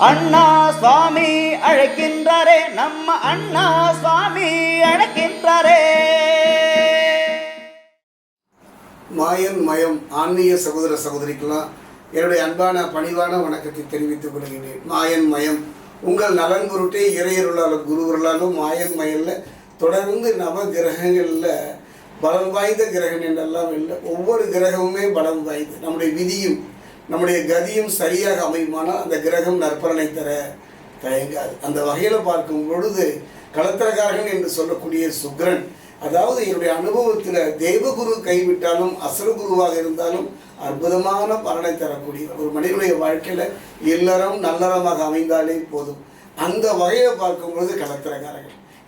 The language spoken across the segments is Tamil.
அண்ணா சுவாமி அழைக்கின்றாரே நம்ம அண்ணா சுவாமி அழைக்கின்றாரே. மாயன் மயம் ஆன்மீக சகோதர சகோதரிக்கெல்லாம் என்னுடைய அன்பான பணிவான வணக்கத்தை தெரிவித்துக் கொள்கிறேன் மாயன் மயம் உங்கள் நலன் பொருட்டே இறையருளாலும் குருவர்களாலும் மாயன் மயல்ல தொடர்ந்து நவ கிரகங்களில் பலம் வாய்ந்த கிரகம் என்றெல்லாம் இல்லை ஒவ்வொரு கிரகமுமே பலம் வாய்ந்து நம்முடைய விதியும் நம்முடைய கதியும் சரியாக அமையுமானால் அந்த கிரகம் நற்பலனை தர தயங்காது. அந்த வகையில் பார்க்கும் பொழுது களத்திரகாரகன் என்று சொல்லக்கூடிய சுக்ரன் அதாவது என்னுடைய அனுபவத்தில் தேவகுரு கைவிட்டாலும் அசுரகுருவாக இருந்தாலும் அற்புதமான பலனை தரக்கூடிய ஒரு மனிதனுடைய வாழ்க்கையில் இல்லறம் நல்லறமாக அமைந்தாலே போதும். அந்த வகையில் பார்க்கும் பொழுது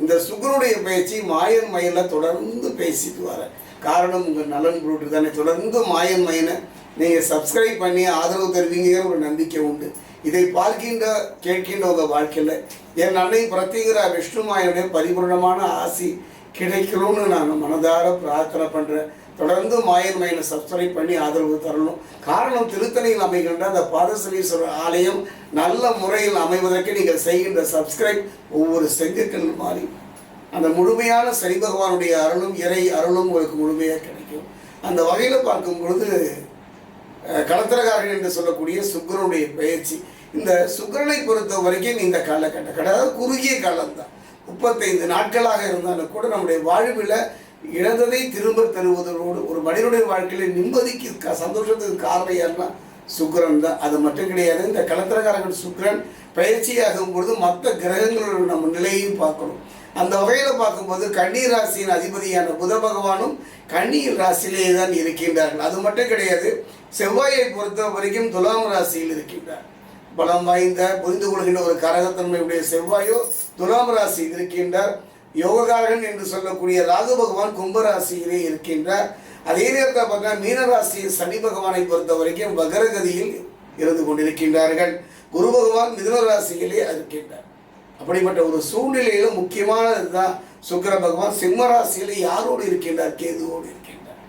இந்த சுகருடைய பேச்சு மாயன் மயில தொடர்ந்து பேசிட்டு வர. காரணம் உங்கள் நலன் பொருட்டு தானே. தொடர்ந்து மாயன் மயனை நீங்கள் சப்ஸ்கிரைப் பண்ணி ஆதரவு தருவீங்கிற ஒரு நம்பிக்கை உண்டு. இதை பார்க்கின்ற கேட்கின்ற உங்கள் வாழ்க்கையில் என் அன்னை பிரத்யேகரா விஷ்ணுமாயனுடைய பரிபூர்ணமான ஆசி கிடைக்கணும்னு நான் மனதார பிரார்த்தனை பண்ணுறேன் தொடர்ந்து மாயன் மயனை சப்ஸ்கிரைப் பண்ணி ஆதரவு தரணும். காரணம் திருத்தணியில் அமைகின்ற அந்த பாதசலீஸ்வரர் ஆலயம் நல்ல முறையில் அமைவதற்கு நீங்கள் செய்கின்ற சப்ஸ்கிரைப் ஒவ்வொரு செங்குக்கள் மாறி. அந்த முழுமையான சனி பகவானுடைய அருளும் இறை அருளும் உங்களுக்கு முழுமையாக கிடைக்கும். அந்த வகையில் பார்க்கும் பொழுது களத்திரகாரன் என்று சொல்லக்கூடிய சுக்கரனுடைய பயிற்சி இந்த சுக்கிரனை பொறுத்த வரைக்கும் இந்த காலகட்டம் அதாவது குறுகிய காலம்தான். முப்பத்தைந்து நாட்களாக இருந்தாலும் கூட நம்முடைய வாழ்வில் இழந்ததை திரும்ப தருவதோடு ஒரு மனிதனுடைய வாழ்க்கையில நிம்மதிக்கு க- சந்தோஷத்துக்கு காரணம் யாருன்னா சுக்கரன் தான். அது மட்டும் கிடையாது. இந்த களத்திரகாரகன் சுக்கிரன் பயிற்சியாகும் பொழுது மற்ற கிரகங்களோட நம்ம நிலையையும் பார்க்கணும். அந்த வகையில் பார்க்கும்போது கண்ணீர் ராசியின் அதிபதியான புத பகவானும் கண்ணீர் ராசியிலே தான் இருக்கின்றார்கள். அது மட்டும் கிடையாது செவ்வாயை பொறுத்த வரைக்கும் துலாம் ராசியில் இருக்கின்றார். பலம் வாய்ந்த புரிந்து கொள்கின்ற ஒரு கரகத்தன்மையுடைய செவ்வாயோ துலாம் ராசியில் இருக்கின்றார். யோககாரகன் என்று சொல்லக்கூடிய ராகு பகவான் கும்பராசியிலே இருக்கின்றார். அதே நேரத்தில் பார்த்தா மீனராசியில் சனி பகவானை பொறுத்த வரைக்கும் வகரகதியில் இருந்து கொண்டிருக்கின்றார்கள். குரு பகவான் மிதுன ராசியிலே இருக்கின்றார். அப்படிப்பட்ட ஒரு சூழ்நிலையில முக்கியமானது தான் சுக்கிர பகவான். சிம்ம ராசியில யாரோடு இருக்கின்றார்? கேதுவோடு இருக்கின்றார்.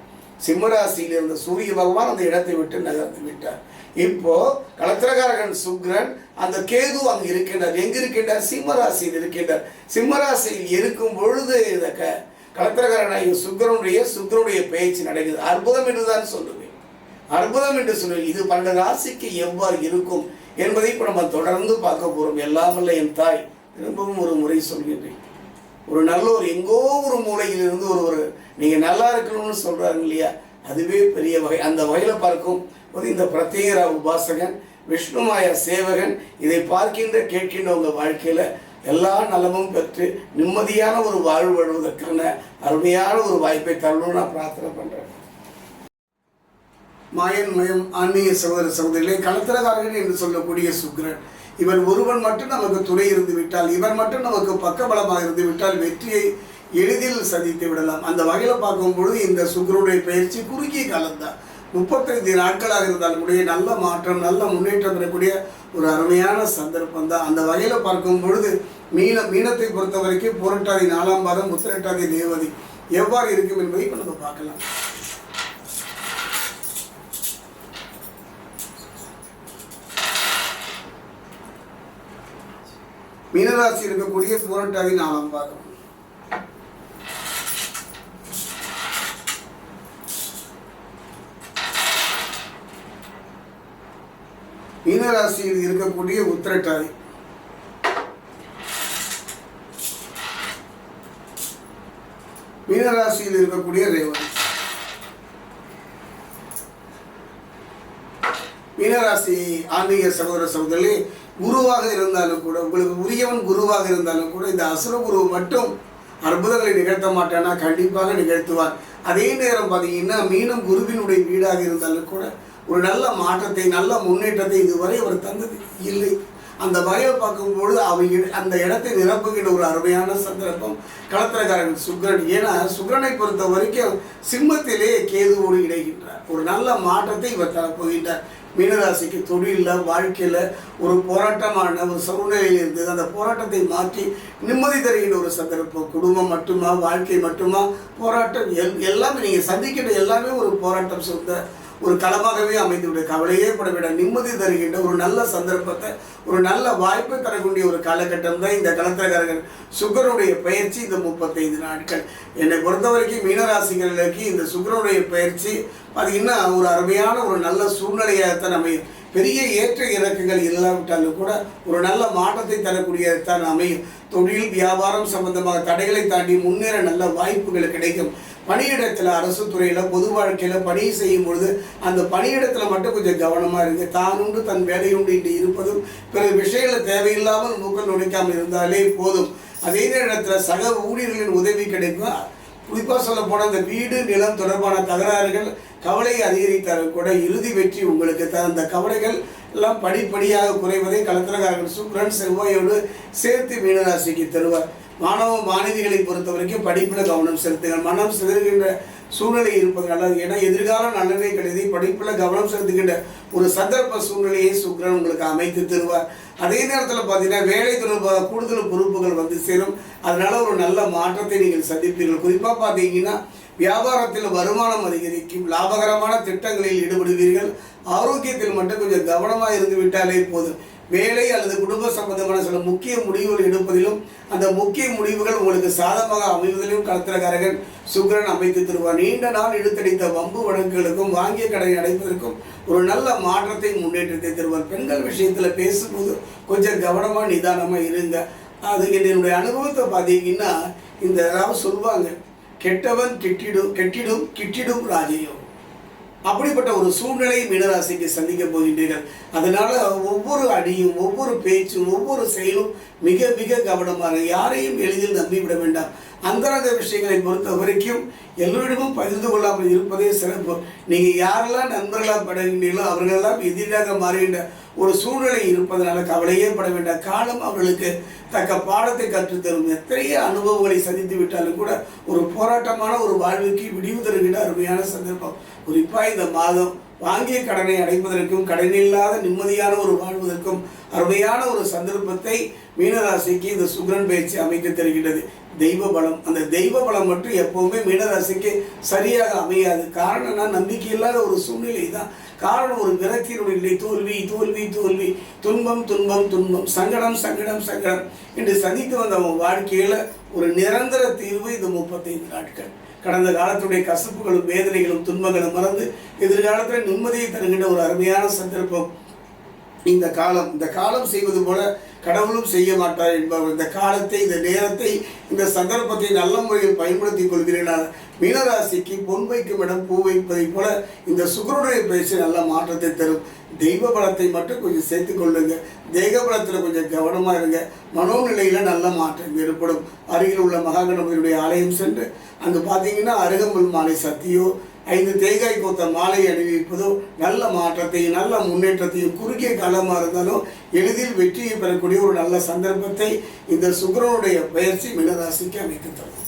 சிம்ம ராசியில் இருந்த சூரிய பகவான் அந்த இடத்தை விட்டு நகர்ந்து விட்டார். இப்போ கலத்திரகாரகன் சுக்ரன் அந்த கேது அங்கு இருக்கின்றார். எங்க இருக்கின்றார்? சிம்மராசியில் இருக்கின்றார். சிம்மராசியில் இருக்கும் பொழுது இந்த க களத்திரகாரனாகிய சுக்ரனுடைய சுக்கிரனுடைய பேச்சு நடக்குது அற்புதம் என்று தான் சொல்லுவேன். அற்புதம் என்று சொல்லுவேன். இது பன்னெண்டு ராசிக்கு எவ்வாறு இருக்கும் என்பதை இப்போ நம்ம தொடர்ந்து பார்க்க போகிறோம் எல்லாமல்ல என் தாய். திரும்பவும் ஒரு முறை சொல்கின்றேன். ஒரு நல்ல ஒரு எங்கோ ஒரு மூலையில் இருந்து ஒரு ஒரு நீங்கள் நல்லா இருக்கணும்னு சொல்கிறாங்க இல்லையா? அதுவே பெரிய வகை. அந்த வகையில் பார்க்கும். போது இந்த பிரத்யேகரா உபாசகன் விஷ்ணுமாய சேவகன் இதை பார்க்கின்ற கேட்கின்ற உங்கள் வாழ்க்கையில் எல்லா நலமும் பெற்று நிம்மதியான ஒரு வாழ்வு வாழ்வதற்கான அருமையான ஒரு வாய்ப்பை தரணும்னு நான் பிரார்த்தனை பண்ணுறேன் மாயன் மயம் ஆன்மீக சகோதர சகோதரிகளே களத்திரகாரகன் என்று சொல்லக்கூடிய சுக்ரன் இவன் ஒருவன் மட்டும் நமக்கு துணை இருந்து விட்டால் இவன் மட்டும் நமக்கு பக்கபலமாக இருந்து விட்டால் வெற்றியை எளிதில் சந்தித்து விடலாம். அந்த வகையில் பார்க்கும் பொழுது இந்த சுக்ரனுடைய பயிற்சி குறுகிய காலம்தான். முப்பத்தைந்து நாட்களாக இருந்தாலும் கூட நல்ல மாற்றம் நல்ல முன்னேற்றம் பெறக்கூடிய ஒரு அருமையான சந்தர்ப்பம் தான் அந்த வகையில் பார்க்கும் பொழுது மீன மீனத்தை பொறுத்த வரைக்கும் புரட்டாதி நாலாம் பாதம் முத்திரட்டாதி தேவதி எவ்வாறு இருக்கும் என்பதை இப்போ நம்ம பார்க்கலாம். மீனராசி இருக்கக்கூடிய புரட்டாதி நாலாம் பாதம். மீனராசியில் இருக்கக்கூடிய உத்திரட்டாதி. மீனராசியில் இருக்கக்கூடிய ரேவதி. மீனராசி ஆன்மீக சகோதர சகோதரி குருவாக இருந்தாலும் கூட உங்களுக்கு உரியவன் குருவாக இருந்தாலும் கூட இந்த அசுர குரு மட்டும் அற்புதங்களை நிகழ்த்த மாட்டானா? கண்டிப்பாக நிகழ்த்துவார். அதே நேரம் பார்த்தீங்கன்னா மீனம் குருவினுடைய வீடாக இருந்தாலும் கூட ஒரு நல்ல மாற்றத்தை நல்ல முன்னேற்றத்தை இதுவரை அவர் தந்தது இல்லை. அந்த வகையை பார்க்கும்பொழுது அவங்க இட- அந்த இடத்தை நிரப்புகின்ற ஒரு அருமையான சந்தர்ப்பம். களத்திரக்காரன் சுக்ரன் ஏன்னா சுக்ரனை பொறுத்த வரைக்கும் சிம்மத்திலே கேதுவோடு இணைகின்றார். ஒரு நல்ல மாற்றத்தை இவர் தரப்போகின்றார் மீனராசிக்கு தொழிலில் வாழ்க்கையில் ஒரு போராட்டமான ஒரு சூழ்நிலையில் இருந்தது. அந்த போராட்டத்தை மாற்றி நிம்மதி தருகின்ற ஒரு சந்தர்ப்பம். குடும்பம் மட்டுமா வாழ்க்கை மட்டுமா போராட்டம் எல் எல்லாமே நீங்கள் சந்திக்கின்ற எல்லாமே ஒரு போராட்டம் சொந்த ஒரு களமாகவே அமைந்துவிட கவலையே பட விட நிம்மதி தருகின்ற ஒரு நல்ல சந்தர்ப்பத்தை ஒரு நல்ல வாய்ப்பை தரக்கூடிய ஒரு காலகட்டம் தான் இந்த களத்திரக்காரர்கள் சுக்கரனுடைய பயிற்சி இந்த முப்பத்தைந்து நாட்கள். என்னை பொறுத்த வரைக்கும் மீனராசிகளுக்கு இந்த சுக்கரனுடைய பயிற்சி பார்த்தீங்கன்னா ஒரு அருமையான ஒரு நல்ல சூழ்நிலையாகத்தான் அமையும். பெரிய ஏற்ற இறக்குகள் இல்லாவிட்டாலும் கூட ஒரு நல்ல மாற்றத்தை தரக்கூடியதான் அமையும். தொழில் வியாபாரம் சம்பந்தமாக தடைகளை தாண்டி முன்னேற நல்ல வாய்ப்புகள் கிடைக்கும். பணியிடத்தில் அரசு துறையில் பொது வாழ்க்கையில் பணி செய்யும் பொழுது அந்த பணியிடத்தில் மட்டும் கொஞ்சம் கவனமாக இருங்க. தான் உண்டு தன் வேலையுண்டு இன்று இருப்பதும் பிற விஷயங்களை தேவையில்லாமல் மூக்கள் நுழைக்காமல் இருந்தாலே போதும். அதே நேரத்தில் சக ஊழியர்களின் உதவி கிடைக்கும். குறிப்பாக சொல்ல போனால் இந்த வீடு நிலம் தொடர்பான தகராறுகள் கவலையை அதிகரித்தாலும் கூட இறுதி வெற்றி உங்களுக்கு தான் அந்த கவலைகள் எல்லாம் படிப்படியாக குறைவதை கலத்திரக்காரர்கள் சுக்ரன் செவ்வாயோடு சேர்த்து மீனராசிக்கு தருவார். மாணவ மாணவிகளை பொறுத்த வரைக்கும் படிப்பில் கவனம் செலுத்துங்கள். மனம் சிதறுகின்ற சூழ்நிலை இருப்பது நல்லது. ஏன்னா எதிர்கால நலனை கருதி படிப்பில் கவனம் செலுத்துகின்ற ஒரு சந்தர்ப்ப சூழ்நிலையை சுக்ரன் உங்களுக்கு அமைத்து தருவார். அதே நேரத்தில் பார்த்தீங்கன்னா வேலை தொடர்பாக கூடுதல் பொறுப்புகள் வந்து சேரும். அதனால ஒரு நல்ல மாற்றத்தை நீங்கள் சந்திப்பீர்கள். குறிப்பாக பார்த்தீங்கன்னா வியாபாரத்தில் வருமானம் அதிகரிக்கும் லாபகரமான திட்டங்களில் ஈடுபடுவீர்கள். ஆரோக்கியத்தில் மட்டும் கொஞ்சம் கவனமாக இருந்து விட்டாலே போதும். வேலை அல்லது குடும்ப சம்பந்தமான சில முக்கிய முடிவுகள் எடுப்பதிலும் அந்த முக்கிய முடிவுகள் உங்களுக்கு சாதகமாக அமைவதிலும் கலத்திரக்காரகன் சுக்கிரன் அமைத்து தருவார். நீண்ட நாள் இழுத்தடித்த வம்பு வழக்குகளுக்கும் வாங்கிய கடனை அடைப்பதற்கும் ஒரு நல்ல மாற்றத்தை முன்னேற்றத்தை தருவார். பெண்கள் விஷயத்தில் பேசும்போது கொஞ்சம் கவனமாக நிதானமாக இருங்க. அது என்னுடைய அனுபவத்தை பார்த்தீங்கன்னா இந்த ஏதாவது சொல்லுவாங்க கெட்டவன் கெட்டிடும் கெட்டிடும் கிட்டிடும் ராஜையும் அப்படிப்பட்ட ஒரு சூழ்நிலையை மீனராசிக்கு சந்திக்க போகின்றீர்கள் அதனால ஒவ்வொரு அடியும் ஒவ்வொரு பேச்சும் ஒவ்வொரு செயலும் மிக மிக கவனமாக யாரையும் எளிதில் நம்பிவிட வேண்டாம். அந்தரங்க விஷயங்களை பொறுத்த வரைக்கும் எல்லோரிடமும் பகிர்ந்து கொள்ளாமல் இருப்பதே சிறப்பு. நீங்கள் யாரெல்லாம் நண்பர்களாக படுகின்றீர்களோ அவர்களெல்லாம் எதிராக மாறுகின்ற ஒரு சூழ்நிலை இருப்பதனால கவலையே பட வேண்டாம். காலம் அவர்களுக்கு தக்க பாடத்தை கற்றுத்தரும் எத்தனைய அனுபவங்களை சந்தித்து விட்டாலும் கூட ஒரு போராட்டமான ஒரு வாழ்வுக்கு விடிவு தருகின்ற அருமையான சந்தர்ப்பம். குறிப்பாக இந்த மாதம் வாங்கிய கடனை அடைப்பதற்கும் கடனில்லாத நிம்மதியான ஒரு வாழ்வதற்கும் அருமையான ஒரு சந்தர்ப்பத்தை மீனராசிக்கு இந்த சுக்ரன் பயிற்சி அமைக்க தருகின்றது. தெய்வ பலம். அந்த தெய்வ பலம் மட்டும் எப்பவுமே மீனராசிக்கு சரியாக அமையாது. காரணம்னா நம்பிக்கை இல்லாத ஒரு சூழ்நிலை தான். காரணம் ஒரு விரக்தியினுடைய நிலை. தோல்வி தோல்வி தோல்வி. துன்பம் துன்பம் துன்பம். சங்கடம் சங்கடம் சங்கடம். என்று சந்தித்து வந்த அவன் வாழ்க்கையில் ஒரு நிரந்தர தீர்வு இந்த முப்பத்தைந்து நாட்கள். கடந்த காலத்துடைய கசப்புகளும் வேதனைகளும் துன்பங்களும் மறந்து எதிர்காலத்தில் நிம்மதியை தருகின்ற ஒரு அருமையான சந்தர்ப்பம். இந்த காலம் இந்த காலம் செய்வது போல கடவுளும் செய்ய மாட்டார் என்பவர். இந்த காலத்தை இந்த நேரத்தை இந்த சந்தர்ப்பத்தை நல்ல முறையில் பயன்படுத்திக் கொள்கிறேன் மீனராசிக்கு பொன் வைக்கும் இடம் பூ வைப்பதைப் போல இந்த சுக்கரனுடைய பயிற்சி நல்ல மாற்றத்தை தரும். தெய்வ பலத்தை மட்டும் கொஞ்சம் சேர்த்து கொள்ளுங்க. தெய்வ பலத்தில் கொஞ்சம் கவனமாக இருங்க. மனோநிலையில் நல்ல மாற்றம் ஏற்படும். அருகில் உள்ள மகாகணபதியுடைய ஆலயம் சென்று அங்கே பார்த்தீங்கன்னா அருகம்புல் மாலை சத்தியோ ஐந்து தேங்காய் கோத்த மாலை அணிவிப்பதோ நல்ல மாற்றத்தையும் நல்ல முன்னேற்றத்தையும் குறுகிய காலமாக இருந்தாலும் எளிதில் வெற்றியை பெறக்கூடிய ஒரு நல்ல சந்தர்ப்பத்தை இந்த சுக்கிரனுடைய பயிற்சி மீனராசிக்கு அமைத்து தரும்.